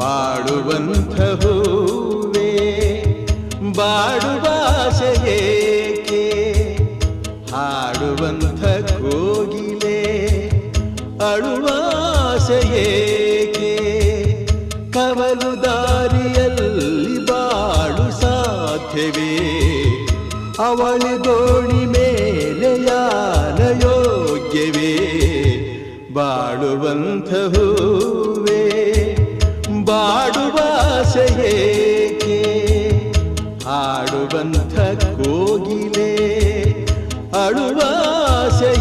ಬಾಡುವಂಥ ಹೂವೇ ಬಾಡುವಾಸೆಯೇಕೆ ಹಾಡುವಂಥ ಕೋಗಿಲೆ ಅಳುವಾಸೆಯೇಕೆ ಕವಲು ದಾರಿಯಲ್ಲಿ ಬಾಳು ಸಾಧ್ಯವೇ? ಅವಳಿ ದೋಣಿ ಮೇಲೆ ಯಾನ ಯೋಗ್ಯವೇ? ಬಾಳುವಂಥ ಹೂವೇ ಬಾಡುವ ಆಸೆಯೇಕೆ ಹಾಡುವಂಥ ಕೋಗಿಲೆ ಅಳುವಾಸೆ